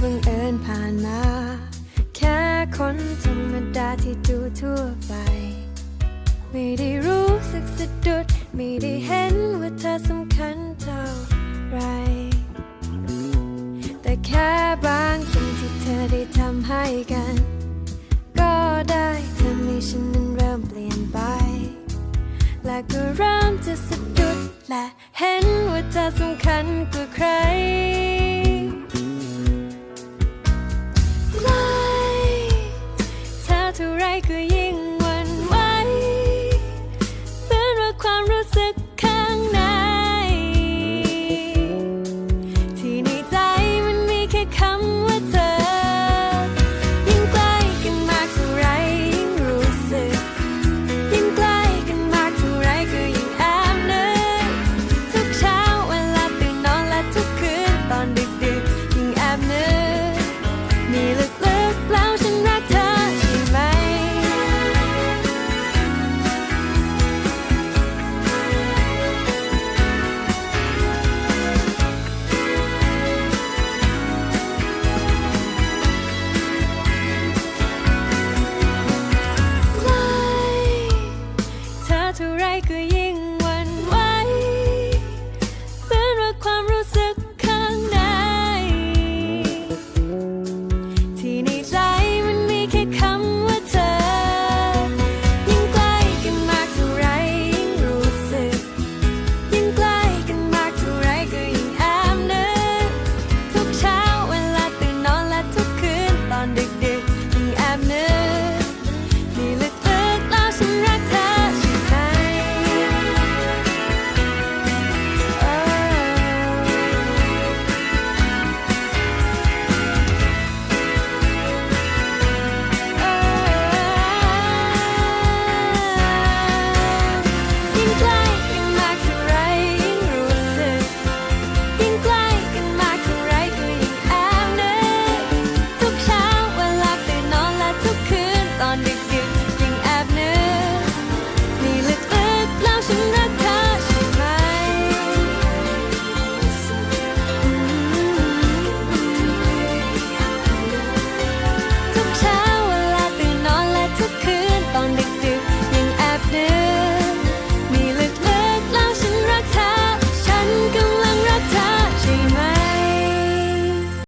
บังเอิญผ่านมา แค่คนธรรมดาที่ดูทั่วไป ไม่ได้รู้สึกสะดุด ไม่ได้เห็นว่าเธอสำคัญเท่าไร แต่แค่บางสิ่งที่เธอได้ทำให้กัน ก็ได้ทำให้ฉันนั้นเริ่มเปลี่ยนไป และก็เริ่มจะสะดุดและเห็นว่าเธอสำคัญกว่าใคร ก็ยิ่งหวั่นไหวเหมือนว่าความรู้สึกข้างใน ที่ในใจมันมีแค่คำว่า